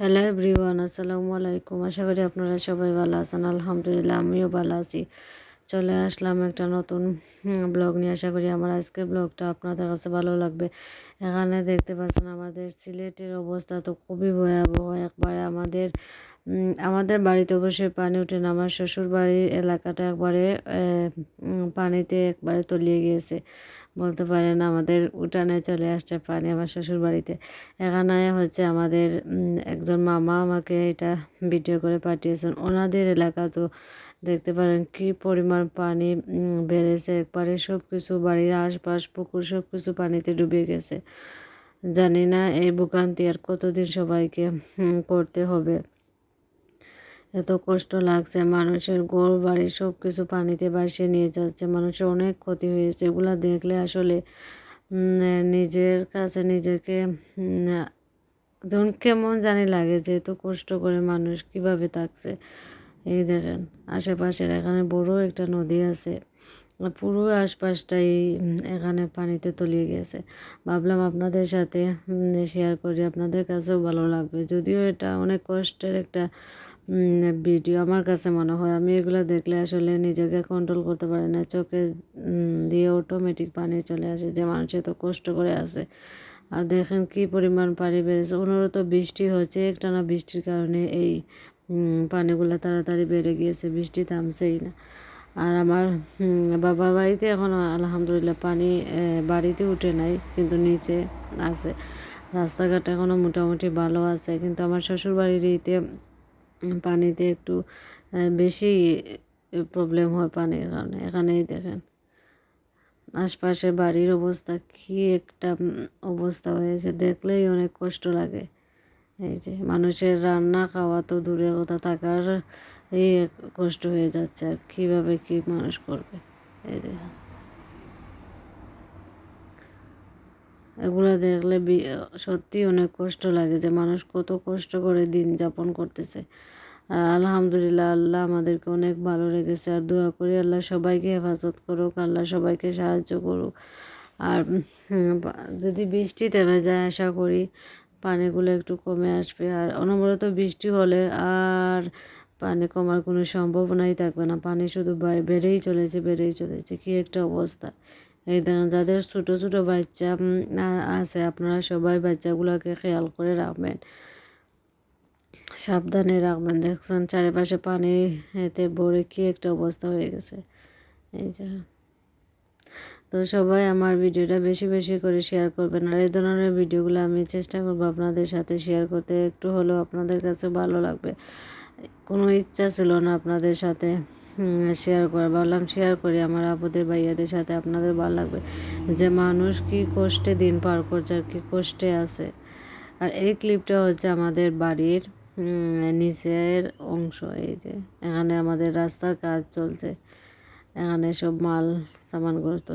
Hello everyone আসসালামু আলাইকুম আশা করি আপনারা সবাই ভালো আছেন। আলহামদুলিল্লাহ, আমিও ভালো আছি। চলে আসলাম একটা নতুন ব্লগ নিয়ে। আশা করি আমার আজকের ব্লগটা আপনাদের কাছে ভালো লাগবে। এখানে দেখতে পাচ্ছেন আমাদের সিলেটের অবস্থা তো খুবই ভয়াবহ। একবারে আমাদের আমাদের বাড়িতে অবশ্যই পানি ওঠে না, আমার শ্বশুর বাড়ির এলাকাটা একবারে পানিতে একবারে তলিয়ে গিয়েছে। বলতে পারেন আমাদের উঠানে চলে আসছে পানি আমার শ্বশুর বাড়িতে এখানে হচ্ছে আমাদের একজন মামা আমাকে এটা ভিডিও করে পাঠিয়েছেন। ওনাদের এলাকা তো দেখতে পারেন কি পরিমাণ পানি বেড়েছে। একবারে সব কিছু বাড়ির আশপাশ, পুকুর সব কিছু পানিতে ডুবে গেছে। জানি না এই ভোগান্তি আর কতদিন সবাইকে করতে হবে। এত কষ্ট লাগছে, মানুষের গোর বাড়ি সব কিছু পানিতে ভাসিয়ে নিয়ে যাচ্ছে, মানুষের অনেক ক্ষতি হয়েছে। এগুলো দেখলে আসলে নিজের কাছে নিজেকে যেমন কেমন জানি লাগে যে এত কষ্ট করে মানুষ কীভাবে থাকছে। এই দেখেন, আশেপাশের এখানে বড় একটা নদী আছে পুরো আশপাশটাই এখানে পানিতে তলিয়ে গেছে। ভাবলাম আপনাদের সাথে শেয়ার করি, আপনাদের কাছেও ভালো লাগবে। যদিও এটা অনেক কষ্টের একটা ভিডিও আমার কাছে মনে হয়, আমি এগুলো দেখলে আসলে নিজেকে কন্ট্রোল করতে পারি না। চোখে দিয়ে অটোমেটিক পানি চলে আসে যে মানুষ এত কষ্ট করে আসে আর দেখেন কি পরিমাণ পানি বেড়েছে। তো বৃষ্টি হচ্ছে একটানা বৃষ্টির কারণে এই পানিগুলো তাড়াতাড়ি বেড়ে গিয়েছে, বৃষ্টি থামছেই না। আর আমার বাবার বাড়িতে এখন আলহামদুলিল্লাহ পানি বাড়িতে উঠে নাই, কিন্তু নিচে আছে। রাস্তাঘাট এখনও মোটামুটি ভালো আছে, কিন্তু আমার শ্বশুর বাড়ির পানিতে একটু বেশি প্রবলেম হয় পানির কারণে। এখানেই দেখেন আশপাশে বাড়ির অবস্থা কী একটা অবস্থা হয়েছে। দেখলেই অনেক কষ্ট লাগে। এই যে মানুষের রান্না খাওয়া তো দূরের কথা, থাকার এই কষ্ট হয়ে যাচ্ছে। আর কীভাবে কী মানুষ করবে? এই যে এগুলো দেখলে সত্যি অনেক কষ্ট লাগে যে মানুষ কত কষ্ট করে দিন যাপন করতেছে। আর আলহামদুলিল্লাহ আল্লাহ আমাদেরকে অনেক ভালো রেখেছে। আর দোয়া করি আল্লাহ সবাইকে হেফাজত করুক, আল্লাহ সবাইকে সাহায্য করুক। আর যদি বৃষ্টি থেমে যায় আশা করি পানিগুলো একটু কমে আসবে। আর অনবরত বৃষ্টি হলে আর পানি কমার কোনো সম্ভাবনাই থাকবে না। পানি শুধু বেড়েই চলেছে বেড়েই চলেছে। কী একটা অবস্থা। এই যাদের ছোটো ছোটো বাচ্চা আছে, আপনারা সবাই বাচ্চাগুলোকে খেয়াল করে রাখবেন। সাবধানে রাখবেন। দেখছেন, চারিপাশে পানি এতে ভরে কি একটা অবস্থা হয়ে গেছে। এই যে। তো সবাই আমার ভিডিওটা বেশি বেশি করে শেয়ার করবেন। আর এই ধরনের ভিডিওগুলো আমি চেষ্টা করব আপনাদের সাথে শেয়ার করতে। একটু হলেও আপনাদের কাছে ভালো লাগবে। কোনো ইচ্ছা ছিল না আপনাদের সাথে। শেয়ার করে। বললাম শেয়ার করি। আমার আপুদের ভাইয়াদের সাথে আপনাদের ভালো লাগবে। যে মানুষ কি কষ্টে দিন পার করছে আর কি কষ্টে আছে। আর এই ক্লিপটা হচ্ছে আমাদের বাড়ির নিচের অংশ। এই যে, এখানে আমাদের রাস্তার কাজ চলছে। এখানে সব মাল সামানগুলো তো